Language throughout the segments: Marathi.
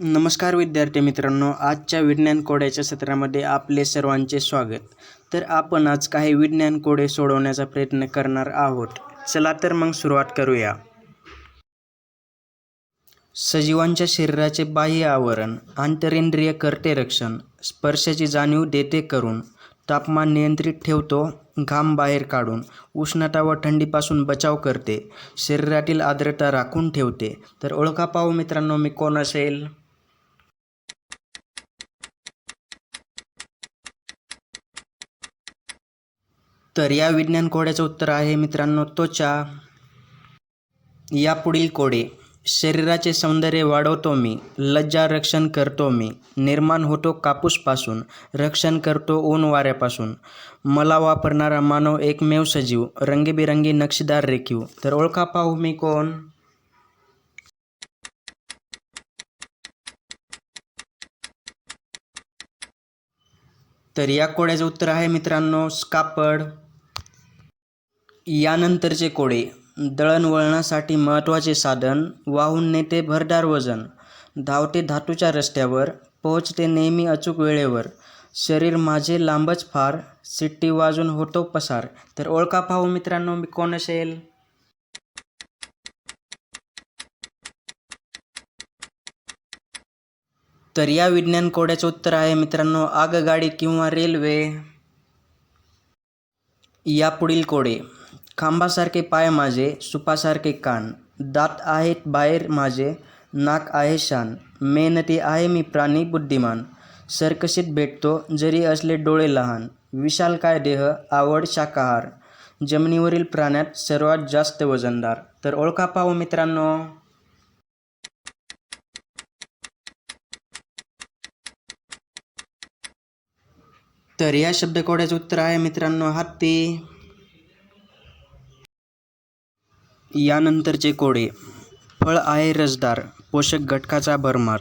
नमस्कार विद्यार्थी मित्रांनो आजच्या विज्ञान कोड्याच्या सत्रामध्ये आपले सर्वांचे स्वागत. तर आपण आज काही विज्ञान कोडे सोडवण्याचा प्रयत्न करणार आहोत. चला तर मग सुरुवात करूया. सजीवांच्या शरीराचे बाह्य आवरण आंतरेंद्रिय करते रक्षण स्पर्शाची जाणीव देते करून तापमान नियंत्रित ठेवतो घाम बाहेर काढून उष्णता व थंडीपासून बचाव करते शरीरातील आर्द्रता राखून ठेवते. तर ओळखा पाहू मित्रांनो मी कोण असेल? तर या विज्ञान कोड्याचं उत्तर आहे मित्रांनो त्वचा. या पुढील कोडे. शरीराचे सौंदर्य वाढवतो मी लज्जा रक्षण करतो मी. निर्माण होतो कापूसपासून रक्षण करतो ऊन वाऱ्यापासून मला वापरणारा मानव एकमेव सजीव रंगीबिरंगी नक्षीदार रेखीव. तर ओळखा पाहू मी कोण? तर या कोड्याचं उत्तर आहे मित्रांनो कापड यानंतरचे कोडे. दळणवळणासाठी महत्त्वाचे साधन वाहून नेते भरदार वजन धावते धातूच्या रस्त्यावर पोहोचते नेहमी अचूक वेळेवर शरीर माझे लांबच फार सिट्टी वाजून होतो पसार. तर ओळखा पाहू मित्रांनो मी कोण असेल? तर या विज्ञान कोड्याचं उत्तर आहे मित्रांनो आगगाडी किंवा रेल्वे. या पुढील कोडे. खांबासारखे पाय माझे सुपासारखे कान. दात आहेत बाहेर माझे नाक आहे शान. मेहनती आहे मी प्राणी बुद्धिमान. सरकशीत भेटतो जरी असले डोळे लहान. विशाल काय देह आवड शाकाहार. जमिनीवरील प्राण्यात सर्वात जास्त वजनदार. तर ओळखा पाहू मित्रांनो. तर या शब्दकोड्याचं उत्तर आहे मित्रांनो हत्ती. यानंतरचे कोडे. फळ आहे रसदार पोषक घटकाचा भरमार.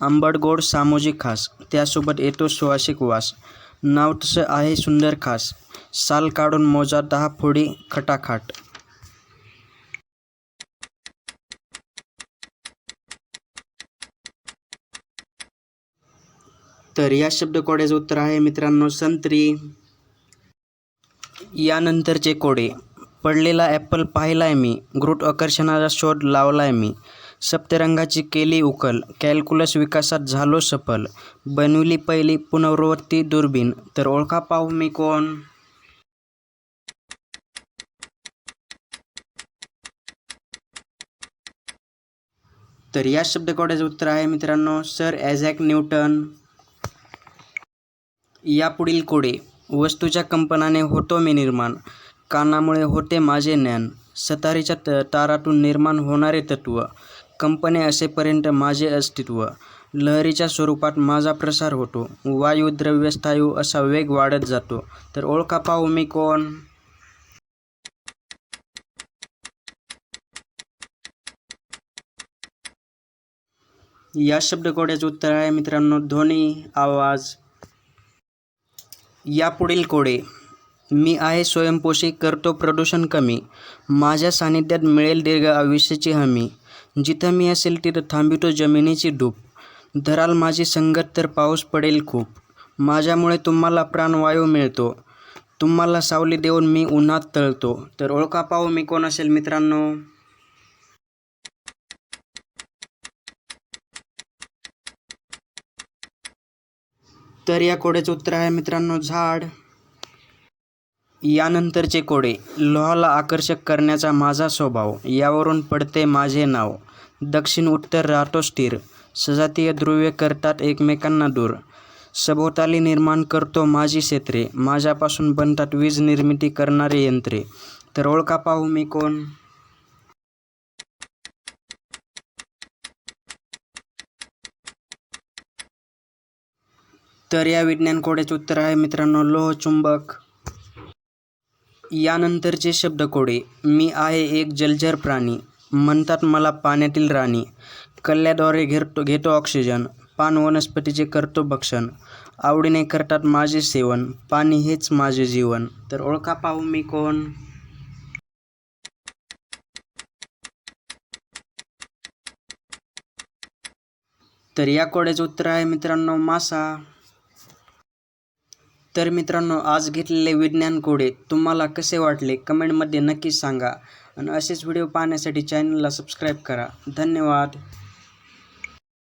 आंबट गोड सामोजिक खास. त्यासोबत येतो सुवासिक वास. नाव तसं आहे सुंदर खास. साल काढून मोजा दहा फोडी खटाखाट. तर या शब्दकोड्याचं उत्तर आहे मित्रांनो संत्री. यानंतरचे कोडे. पडलेला ॲपल पाहिलाय मी. ग्रुट आकर्षणाचा शोध लावलाय मी. सप्तरंगाची केली उकल. कॅल्क्युलस विकासात झालो सफल. बनविली पहिली पुनरावृत्ती दुर्बीण तर ओळखा पाहू मी कोण? तर या शब्दकोड्याचं उत्तर आहे मित्रांनो सर ॲझॅक न्यूटन. यापुढील कोडे. वस्तूच्या कंपनाने होतो मी निर्माण. कानामुळे होते माझे ज्ञान. सतारीच्या त तारातून निर्माण होणारे तत्व. कंपने असेपर्यंत माझे अस्तित्व. लहरीच्या स्वरूपात माझा प्रसार होतो. वायू द्रव्य स्थायू असा वेग वाढत जातो. तर ओळखा पाहू मी कोण? या शब्दकोड्याचं उत्तर आहे मित्रांनो ध्वनी आवाज. या पुढील कोडे. मी आहे स्वयंपोषी करतो प्रदूषण कमी. माझ्या सानिध्यात मिळेल दीर्घ आयुष्याची हमी. जिथं मी असेल तिथं थांबितो जमिनीची डूब धराल माझी संगत तर पाऊस पडेल खूप. माझ्यामुळे तुम्हाला प्राणवायू मिळतो. तुम्हाला सावली देऊन मी उन्हात तळतो. तर ओळखा पाहू मी कोण असेल मित्रांनो. तर या कोड्याचं उत्तर आहे मित्रांनो झाड. यानंतरचे कोडे लोहाला आकर्षक करण्याचा माझा स्वभाव यावरून पडते माझे नाव. दक्षिण उत्तर राहतो स्थिर सजातीय ध्रुव्य करतात एकमेकांना दूर. सभोवताली निर्माण करतो माझी क्षेत्रे माझ्यापासून बनतात वीज निर्मिती करणारे यंत्रे. तर ओळखा पाहू मी कोण? तर या विज्ञान कोड्याचे उत्तर आहे मित्रांनो लोह चुंबक. यानंतरचे शब्दकोडे मी आहे एक जलचर प्राणी म्हणतात मला पाण्यातील राणी. कल्ल्याद्वारे घेरतो घेतो ऑक्सिजन पान वनस्पतीचे करतो भक्षण. आवडीने करतात माझे सेवन पाणी हेच माझे जीवन. तर ओळखा पाहू मी कोण? तर या कोड्याचं उत्तर आहे मित्रांनो मासा. तर मित्रांनो आज घेतलेले विज्ञान कोडे तुम्हाला कसे वाटले कमेंटमध्ये नक्कीच सांगा. आणि असेच व्हिडिओ पाहण्यासाठी चॅनलला सबस्क्राईब करा. धन्यवाद.